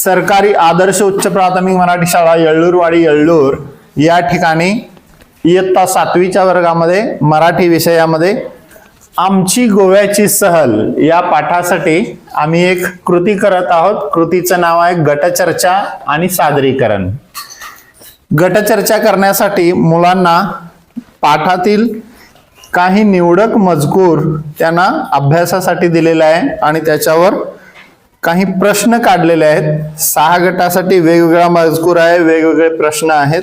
सरकारी आदर्श उच्च प्राथमिक मराठी शाळा येळ्ळूरवाडी येळ्ळूर या ठिकाणी इयत्ता सातवीच्या वर्गामध्ये मराठी विषयामध्ये आमची गोव्याची सहल या पाठासाठी आम्ही एक कृती करत आहोत. कृतीचं नाव आहे गटचर्चा आणि सादरीकरण. गटचर्चा करण्यासाठी मुलांना पाठातील काही निवडक मजकूर त्यांना अभ्यासासाठी दिलेला आहे आणि त्याच्यावर काही प्रश्न काढलेले आहेत. सहा गटासाठी वेगवेगळा मजकूर आहे वेगवेगळे प्रश्न आहेत.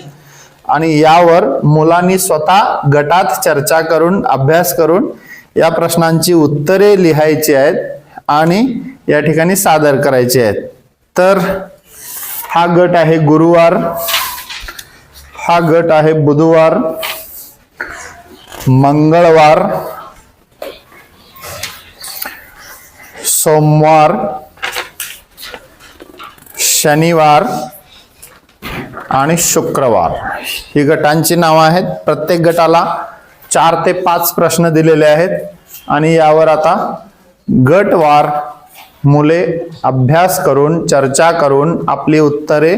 आणि यावर मुलांनी स्वतः गटात चर्चा करून अभ्यास करून या प्रश्नांची उत्तरे लिहायची आहेत आणि या ठिकाणी सादर करायची आहेत. तर हा गट आहे गुरुवार हा गट आहे बुधवार मंगळवार सोमवार शनिवार आणि शुक्रवार. ही गटांची नावं आहेत. प्रत्येक गटाला चार ते पाच प्रश्न दिलेले आहेत. आणि यावर आता गटवार मुले अभ्यास करून चर्चा करून आपली उत्तरे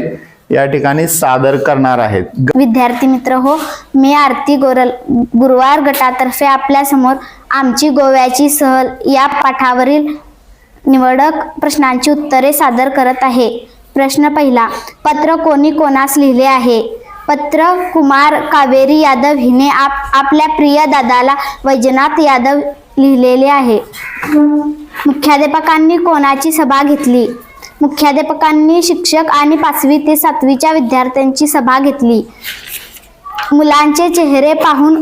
या ठिकाणी सादर करणार आहेत. विद्यार्थी मित्र हो मी आरती गोरल. गुरुवार गटातर्फे आपल्यासमोर आमची गोव्याची सहल या पाठावरील निवडक प्रश्नांची उत्तरे सादर करत आहे. प्रश्न पहिला. पत्र कोणी कोणास लिहिले आहे? पत्र कुमार कावेरी यादव हिने आप आपल्या प्रिय दादाला वैजनाथ यादव लिहिलेले आहे. मुख्याध्यापकांनी कोणाची सभा घेतली? मुख्याध्यापकांनी शिक्षक आणि पाचवी ते सातवीच्या विद्यार्थ्यांची सभा घेतली. मुलांचे चेहरे पाहून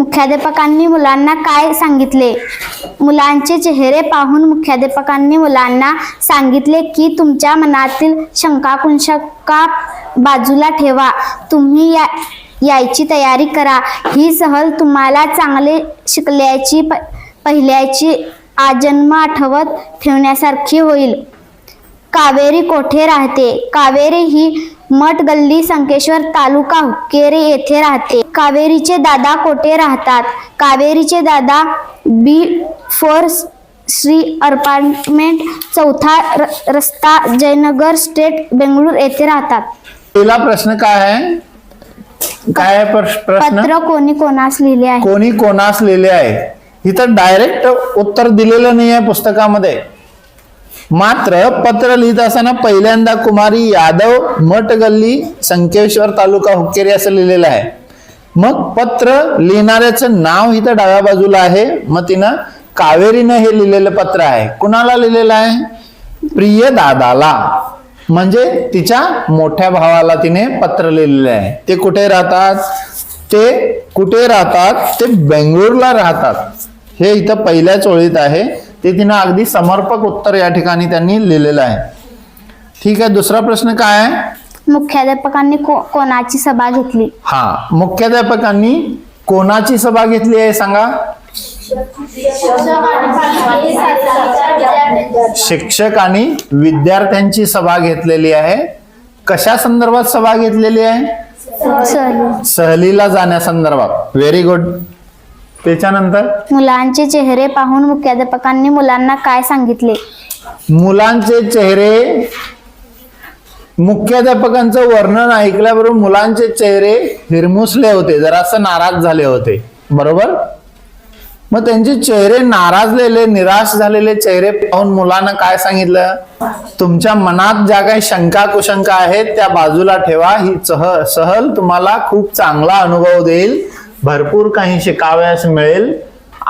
मुख्याध्यापकांनी मुलांना काय सांगितले? मुलांचे चेहरे पाहून मुख्याध्यापकांनी मुलांना सांगितले की तुमच्या मनातील शंका कुंशका बाजूला ठेवा. तुम्ही या यायची तयारी करा. ही सहल तुम्हाला चांगले शिकल्याची प पहिल्याची आजन्म आठवत ठेवण्यासारखी होईल. कावेरी कोठे राहते? कावेरी ही मठ गल्ली संकेश्वर तालुका हुक्केरी येथे राहते. कावेरीचे दादा कोठे राहतात? कावेरीचे दादा बी फोर श्री अपार्टमेंट चौथा रस्ता जयनगर स्टेट बेंगळूर येथे राहतात. पहिला प्रश्न काय आहे? काय आहे प्रश- प्रश्न? पत्र कोणी कोणास लिहिले आहे? कोणी कोणास लिहिले आहे? इथं डायरेक्ट उत्तर दिलेलं नाही आहे पुस्तकामध्ये. मात्र पत्र लिहित असताना पहिल्यांदा कुमारी यादव मठ गल्ली संकेश्वर तालुका हुक्केरी असं लिहिलेलं आहे. मग पत्र लिहिणाऱ्याचं नाव इथं डाव्या बाजूला आहे. मग तिनं कावेरीनं हे लिहिलेलं पत्र आहे. कुणाला लिहिलेलं आहे? प्रिय दादाला. म्हणजे तिच्या मोठ्या भावाला तिने पत्र लिहिलेलं आहे. ते कुठे राहतात? ते कुठे राहतात? ते बेंगळूरला राहतात. हे इथं पहिल्याच ओळीत आहे. ते तिनं अगदी समर्पक उत्तर या ठिकाणी त्यांनी लिहिलेलं आहे. ठीक आहे दुसरा प्रश्न काय आहे? मुख्याध्यापकांनी को कोणाची सभा घेतली? हा मुख्याध्यापकांनी कोणाची सभा घेतली आहे सांगा? शिक्षक आणि विद्यार्थ्यांची सभा घेतलेली आहे. कशा संदर्भात सभा घेतलेली आहे? सहली. सहलीला जाण्यासंदर्भात. व्हेरी गुड त्याच्यानंतर? मुलांचे चेहरे पाहून मुख्याध्यापकांनी मुलांना काय सांगितले? मुलांचे चेहरे मुख्याध्यापकांचं वर्णन ऐकल्याबरोबर मुलांचे चेहरे हिरमुसले होते जरासं नाराज झाले होते. बरोबर? मग त्यांचे चेहरे नाराजलेले निराश झालेले चेहरे पाहून मुलांना काय सांगितलं? तुमच्या मनात ज्या काही शंका कुशंका आहेत त्या बाजूला ठेवा. ही सह सहल तुम्हाला खूप चांगला अनुभव देईल. भरपूर काही शिकाव्यास मिळेल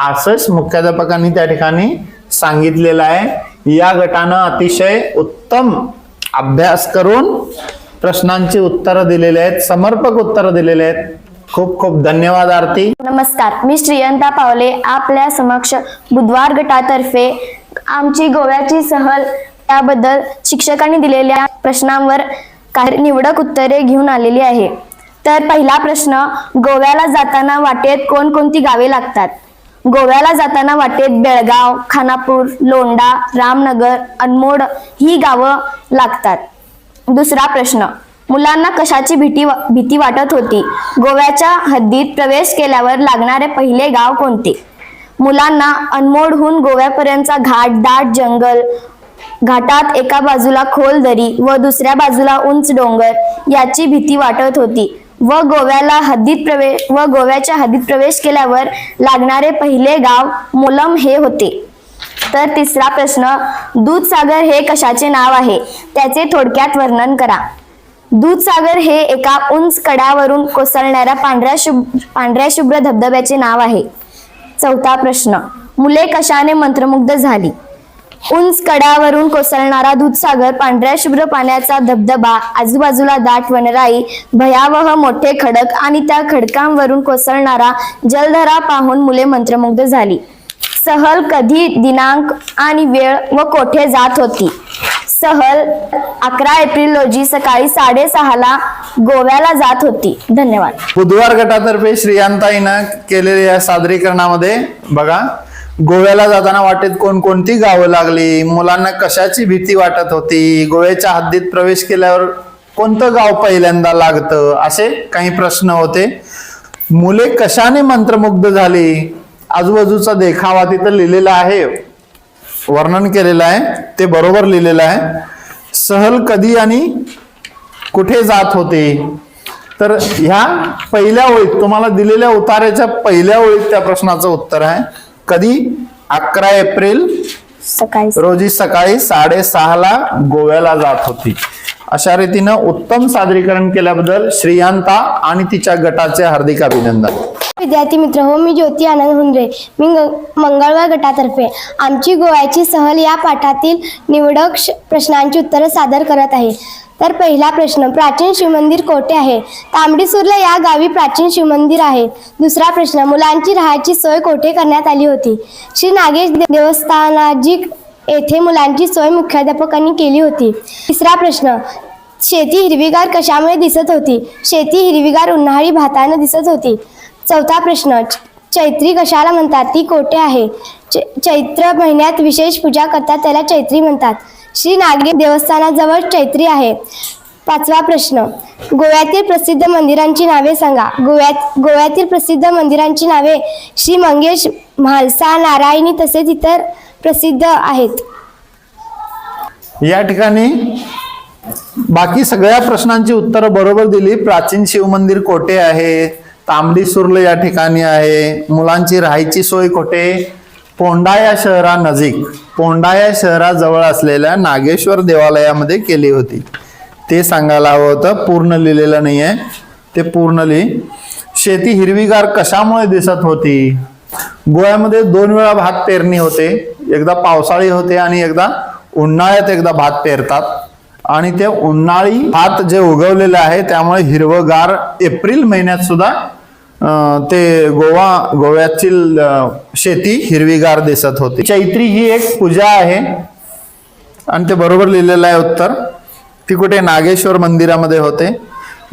असंच मुख्याध्यापकांनी त्या ठिकाणी सांगितलेलं आहे. या गटानं अतिशय उत्तम अभ्यास करून प्रश्नांची उत्तरं दिलेली आहेत समर्पक उत्तरं दिलेले आहेत. खूप खूप धन्यवाद आरती. नमस्कार मी श्रीयंता पावले आपल्या समक्ष बुधवार गटातर्फे आमची गोव्याची सहल त्याबद्दल शिक्षकांनी दिलेल्या प्रश्नांवर काही निवडक उत्तरे घेऊन आलेली आहे. तर पहिला प्रश्न गोव्याला जाताना वाटेत कोणकोणती गावे लागतात? गोव्याला जाताना वाटेत बेळगाव खानापूर लोंडा रामनगर अनमोड ही गावं लागतात. दुसरा प्रश्न मुलांना कशाची भीती भीती वाटत होती? गोव्याच्या हद्दीत प्रवेश केल्यावर लागणारे पहिले गाव कोणते? मुलांना अनमोडहून गोव्यापर्यंतचा घाट दाट जंगल घाटात एका बाजूला खोल दरी व दुसऱ्या बाजूला उंच डोंगर याची भीती वाटत होती. व गोव्याला हद्दीत प्रवेश व गोव्याच्या हद्दीत प्रवेश केल्यावर लागणारे पहिले गाव मोलम हे होते. तर तिसरा प्रश्न दूधसागर हे कशाचे नाव आहे? त्याचे थोडक्यात वर्णन करा. दूधसागर हे एका उंच कड्यावरून कोसळणाऱ्या पांढऱ्या शुभ पांढऱ्या शुभ्र धबधब्याचे नाव आहे. चौथा प्रश्न मुले कशाने मंत्रमुग्ध झाली? उंच कड्यावरून कोसळणारा दूधसागर पांढऱ्या शुभ्र पाण्याचा धबधबा आजूबाजूला दाट वनराई भयावह मोठे खडक आणि त्या खडकांवरून कोसळणारा जलधरा पाहून मुले मंत्रमुग्ध झाली. सहल कधी दिनांक आणि वेळ व कोठे जात होती? सहल अकरा एप्रिल रोजी सकाळी साडेसहाला गोव्याला जात होती. धन्यवाद. बुधवार गटातर्फे श्रीयांताईनं केलेल्या या सादरीकरणामध्ये बघा गोव्याला जाताना वाटेत कोणकोणती गावं लागली? मुलांना कशाची भीती वाटत होती? गोव्याच्या हद्दीत प्रवेश केल्यावर कोणतं गाव पहिल्यांदा लागतं? असे काही प्रश्न होते. मुले कशाने मंत्रमुग्ध झाली? आजूबाजूचा देखावा तिथं लिहिलेला आहे. वर्णन केलेलं आहे. ते बरोबर लिहिलेलं आहे. सहल कधी आणि कुठे जात होते? तर ह्या पहिल्या ओळीत तुम्हाला दिलेल्या उतार्याच्या पहिल्या ओळीत त्या प्रश्नाचं उत्तर आहे. कधी? अकरा एप्रिल सकाळी रोजी सकाळी साडेसहाला गोव्याला जात होती. अशा रीतीनं उत्तम सादरीकरण केल्याबद्दल श्रीयांता आणि तिच्या गटाचे हार्दिक अभिनंदन. विद्यार्थी मित्र हो मी ज्योती आनंद हुंद्रे. मी मंगळवार गटातर्फे आमची गोव्याची सहल या पाठातील निवडक प्रश्नांची उत्तरं सादर करत आहे. तर पहिला प्रश्न प्राचीन शिवमंदिर कोठे आहे? तांबडीसुरला या गावी प्राचीन शिवमंदिर आहे. दुसरा प्रश्न मुलांची राहायची सोय कोठे करण्यात आली होती? श्री नागेश देवस्थानाजी येथे मुलांची सोय मुख्याध्यापकांनी केली होती. तिसरा प्रश्न शेती हिरवीगार कशामुळे दिसत होती? शेती हिरवीगार उन्हाळी भातानं दिसत होती. चौथा प्रश्न च- चैत्री कशाला म्हणतात? ती कोठे आहे? चैत्र महिन्यात विशेष पूजा करतात त्याला चैत्री म्हणतात. श्री नागरी देवस्थानाजवळ चैत्री आहे. पाचवा प्रश्न. गोव्यातील प्रसिद्ध मंदिरांची नावे सांगा. गोव्यात गोव्यातील प्रसिद्ध मंदिरांची नावे श्री मंगेश म्हालसा नारायणी तसेच इतर प्रसिद्ध आहेत. या ठिकाणी बाकी सगळ्या प्रश्नांची उत्तरं बरोबर दिली. प्राचीन शिवमंदिर कोठे आहे? तांबडी सुर्ल या ठिकाणी आहे. मुलांची राहायची सोय कोठे? पोंडा या शहरानजीक पोंडा या शहराजवळ असलेल्या नागेश्वर देवालयामध्ये केली होती. ते सांगायला हवं होतं पूर्ण लिहिलेलं नाही आहे ते पूर्ण लिही. शेती हिरवीगार कशामुळे दिसत होती? गोव्यामध्ये दोन वेळा भात पेरणी होते. एकदा पावसाळी होते आणि एकदा उन्हाळ्यात एकदा भात पेरतात. आणि ते उन्हाळी भात जे उगवलेलं आहे त्यामुळे हिरवगार एप्रिल महिन्यात सुद्धा ते गोवा गोव्यातील शेती हिरवीगार दिसत होती. चैत्री ही एक पूजा आहे. आणि ते बरोबर लिहिलेलं आहे उत्तर. ती कुठे? नागेश्वर मंदिरामध्ये होते.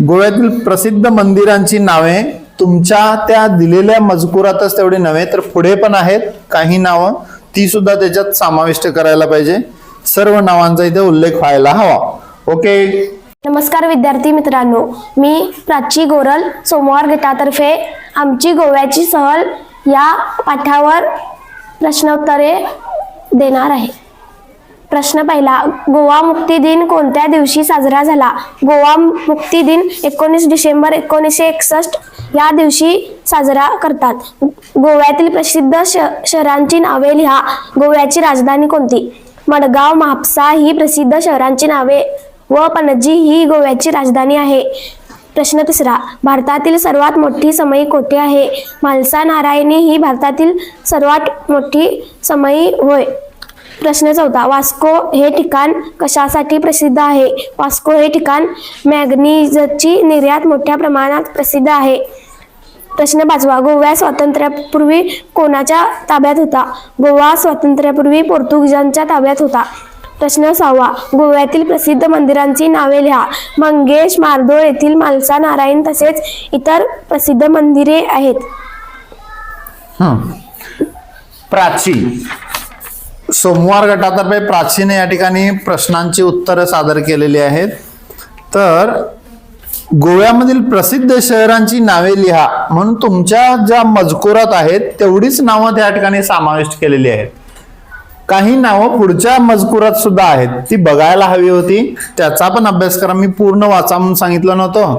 गोव्यातील प्रसिद्ध मंदिरांची नावे तुमच्या त्या दिलेल्या मजकुरातच तेवढी नव्हे तर पुढे पण आहेत काही नावं. ती सुद्धा त्याच्यात समाविष्ट करायला पाहिजे. सर्व नावांचा इथे उल्लेख व्हायला हवा. ओके. नमस्कार विद्यार्थी मित्रांनो मी प्राची गोरल सोमवार गटातर्फे आमची गोव्याची सहल या पाठावर प्रश्नोत्तरे देणार आहे. प्रश्न पहिला गोवा मुक्ती दिन कोणत्या दिवशी साजरा झाला? गोवा मुक्ती दिन एकोणीस डिसेंबर एकोणीसशे एकसष्ट या दिवशी साजरा करतात. गोव्यातील प्रसिद्ध श शहरांची नावे लिहा. गोव्याची राजधानी कोणती? मडगाव म्हापसा ही प्रसिद्ध शहरांची नावे व पणजी ही गोव्याची राजधानी आहे. प्रश्न तिसरा भारतातील सर्वात मोठी समई कोठे आहे? म्हालसा नारायणी ही भारतातील सर्वात मोठी समई होय. प्रश्न चौथा वास्को हे ठिकाण कशासाठी प्रसिद्ध आहे? वास्को हे ठिकाण मॅग्नीजची निर्यात मोठ्या प्रमाणात प्रसिद्ध आहे. प्रश्न पाचवा गोवा स्वातंत्र्यापूर्वी कोणाच्या ताब्यात होता? गोवा स्वातंत्र्यापूर्वी पोर्तुगीजांच्या ताब्यात होता. प्रश्न सहावा गोव्यातील प्रसिद्ध मंदिरांची नावे लिहा. मंगेश मारदोळ येथील मालसा नारायण तसेच इतर प्रसिद्ध मंदिरे आहेत. प्राची. सोमवार गटातर्फे प्राचीने या ठिकाणी प्रश्नांची उत्तरं सादर केलेली आहेत. तर गोव्यामधील प्रसिद्ध शहरांची नावे लिहा. म्हणून तुमच्या ज्या मजकुरात आहेत तेवढीच नावं त्या ठिकाणी समाविष्ट केलेली आहेत. काही नावं पुढच्या मजकुरात सुद्धा आहेत. ती बघायला हवी होती. त्याचा पण अभ्यास करा. मी पूर्ण वाचा म्हणून सांगितलं नव्हतं.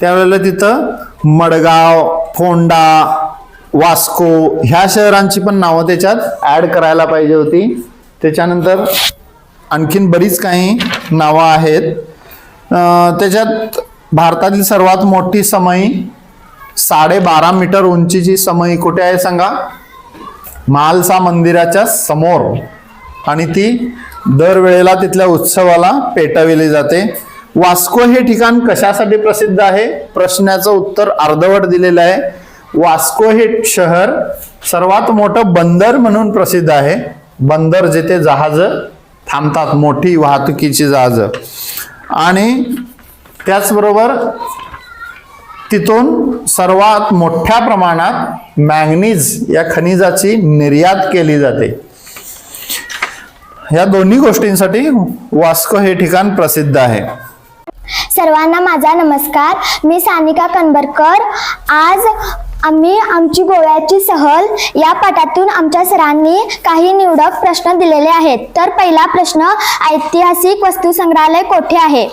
त्यावेळेला तिथं मडगाव फोंडा वास्को ह्या शहरांची पण नावं त्याच्यात ॲड करायला पाहिजे होती. त्याच्यानंतर आणखीन बरीच काही नावं आहेत. त्याच्यात भारतातील सर्वात मोठी समई साडेबारा मीटर उंचीची समई कुठे आहे सांगा? महालसा मंदिराच्या समोर. आणि ती दरवेळेला तिथल्या उत्सवाला पेटविली जाते. वास्को हे ठिकाण कशासाठी प्रसिद्ध आहे? प्रश्नाचं उत्तर अर्धवट दिलेलं आहे. वास्को हे शहर सर्वात मोठं बंदर म्हणून प्रसिद्ध आहे. बंदर जिथे जहाज थांबतात मोठी वाहतुकीची जहाज. आणि त्याचबरोबर तिथून सर्वात मोठ्या प्रमाणात मॅंगनीज या खनिजाची निर्यात केली जाते. या दोन्ही गोष्टींसाठी वास्को हे ठिकाण प्रसिद्ध आहे. सर्वांना माझा नमस्कार. मी सानिका कनबरकर आज आम्ही आमची गोव्याची सहल या पाठातून आमच्या सरांनी काही निवडक प्रश्न दिलेले आहेत. तर पहिला प्रश्न ऐतिहासिक वस्तू संग्रहालय कोठे आहे?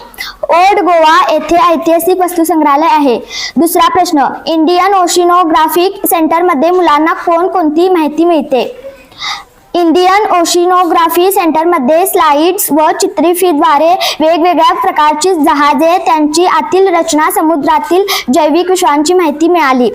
ओल्ड गोवा येथे ऐतिहासिक वस्तू संग्रहालय आहे. दुसरा प्रश्न इंडियन ओशिनोग्राफिक सेंटरमध्ये मुलांना कोणकोणती माहिती मिळते? इंडियन ओशिनोग्राफी सेंटरमध्ये स्लाइड्स व चित्रिफीद्वारे वेगवेगळ्या प्रकारची जहाजे त्यांची आतील रचना समुद्रातील जैविक विषयांची माहिती मिळाली.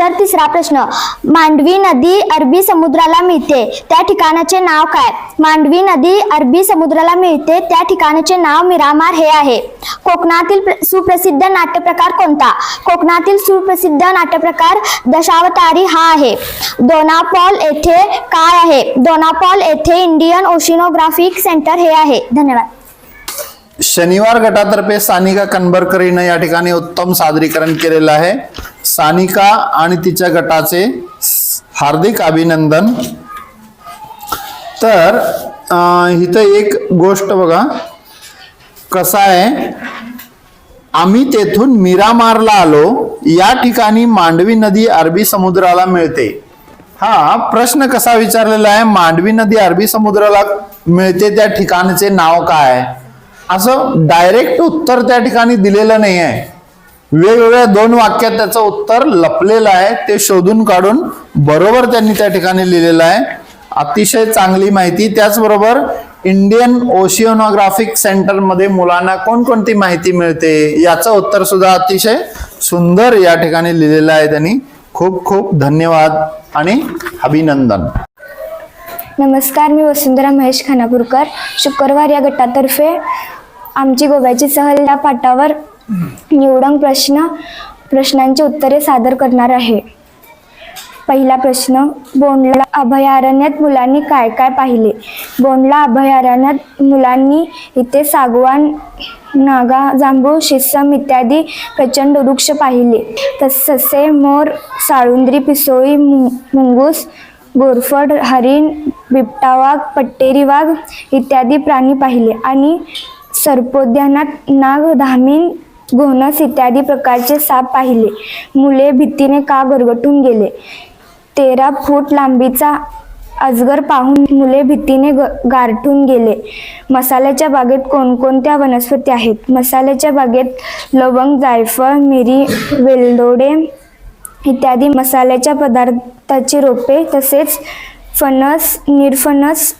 तर तिसरा प्रश्न मांडवी नदी अरबी समुद्राला मिळते त्या ठिकाणाचे नाव काय? मांडवी नदी अरबी समुद्राला मिळते त्या ठिकाणाचे नाव मिरामार हे आहे. कोकणातील सुप्रसिद्ध नाट्यप्रकार कोणता? कोकणातील सुप्रसिद्ध नाट्यप्रकार दशावतारी हा आहे. दोनापॉल येथे काय आहे? दोनापॉल येथे इंडियन ओशिनोग्राफिक सेंटर हे आहे. धन्यवाद. शनिवार गटातर्फे सानिका कनबरकर हिनं या ठिकाणी उत्तम सादरीकरण केलेलं आहे. सानिका आणि तिच्या गटाचे हार्दिक अभिनंदन. तर इथं एक गोष्ट बघा. कसं आहे? आम्ही तेथून मिरामारला आलो. या ठिकाणी मांडवी नदी अरबी समुद्राला मिळते. हा प्रश्न कसा विचारलेला आहे? मांडवी नदी अरबी समुद्राला मिळते त्या ठिकाणचे नाव काय आहे? असं डायरेक्ट उत्तर त्या ठिकाणी दिलेलं नाही आहे वेगवेगळ्या दोन वाक्यात त्याचं उत्तर लपलेलं आहे ते शोधून काढून बरोबर त्यांनी त्या ठिकाणी लिहिलेलं आहे. अतिशय चांगली माहिती. त्याचबरोबर इंडियन ओशिओनोग्राफिक सेंटरमध्ये मुलांना कोणकोणती माहिती मिळते याचं उत्तर सुद्धा अतिशय सुंदर या ठिकाणी लिहिलेलं आहे त्यांनी. खूप खूप धन्यवाद आणि अभिनंदन. नमस्कार मी वसुंधरा महेश खानापूरकर. शुक्रवार या गटातर्फे आमची गोव्याची सहल या पाठावर निवडक प्रश्न प्रश्नांची उत्तरे सादर करणार आहे. पहिला प्रश्न बोंडला अभयारण्यात मुलांनी काय काय पाहिले? बोंडला अभयारण्यात मुलांनी इथे सागवान नागा जांभूळ शिसम इत्यादी प्रचंड वृक्ष पाहिले. तस मोर साळुंद्री पिसोळी मु- मुंगूस गोरफड हरिण बिबटा वाघ पट्टेरी वाघ इत्यादी प्राणी पाहिले. आणि सर्पोद्यानात नाग धामीन घोणस इत्यादी प्रकारचे साप पाहिले. मुले भीतीने का गरगटून गेले? तेरा फूट लांबीचा अजगर पाहून मुले भीतीने ग गारठून गेले. मसाल्याच्या बागेत कोणकोणत्या वनस्पती आहेत? मसाल्याच्या बागेत लवंग जायफळ मिरी वेलदोडे इत्यादी मसाल्याच्या पदार्थाची रोपे तसेच फणस निरफणस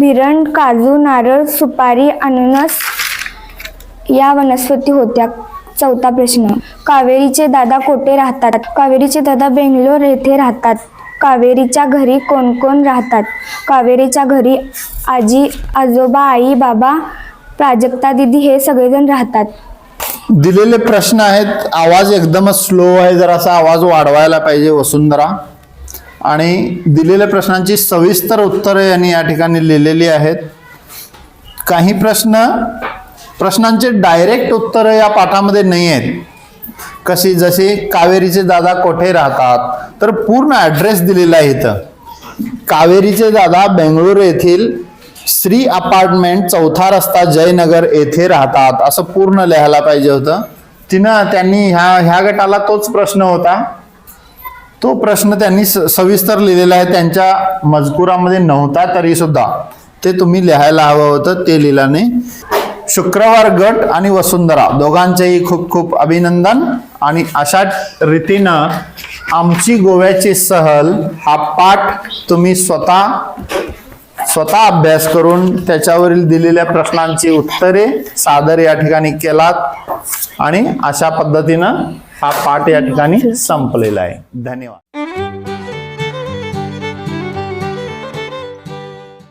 भिरण काजू नारळ सुपारी अननस या वनस्पती होत्या. चौथा प्रश्न. कावेरीचे दादा कोठे राहतात? कावेरीचे दादा बेंगलोर येथे राहतात. कावेरीच्या घरी कोण कोण राहतात? कावेरीच्या घरी आजी आजोबा आई बाबा प्राजक्ता दिदी हे सगळेजण राहतात. दिलेले प्रश्न आहेत. आवाज एकदमच स्लो आहे. जरासा आवाज वाढवायला पाहिजे वसुंधरा. आणि दिलेल्या प्रश्नांची सविस्तर उत्तरे यांनी या ठिकाणी लिहिलेली आहेत. काही प्रश्न प्रश्नांचे डायरेक्ट उत्तरं या पाठामध्ये नाही आहेत. कशी जशी कावेरीचे दादा कोठे राहतात तर पूर्ण ॲड्रेस दिलेला आहे इथं. कावेरीचे दादा बेंगळूर येथील श्री अपार्टमेंट चौथा रस्ता जयनगर येथे राहतात असं पूर्ण लिहायला पाहिजे होतं. तिनं त्यांनी ह्या ह्या गटाला तोच प्रश्न होता. तो प्रश्न त्यांनी स- सविस्तर लिहिलेला आहे. त्यांच्या मजकुरामध्ये नव्हता तरी सुद्धा ते तुम्ही लिहायला हवं होतं ते लिहिलं नाही शुक्रवार गट आणि वसुंधरा. दोघांचेही खूप खूप अभिनंदन. आणि अशा रीतीनं आमची गोव्याची सहल हा पाठ तुम्ही स्वतः स्वतः अभ्यास करून त्याच्यावरील दिलेल्या प्रश्नांची उत्तरे सादर या ठिकाणी केलात. आणि अशा पद्धतीनं हा पाठ या ठिकाणी संपलेला आहे. धन्यवाद.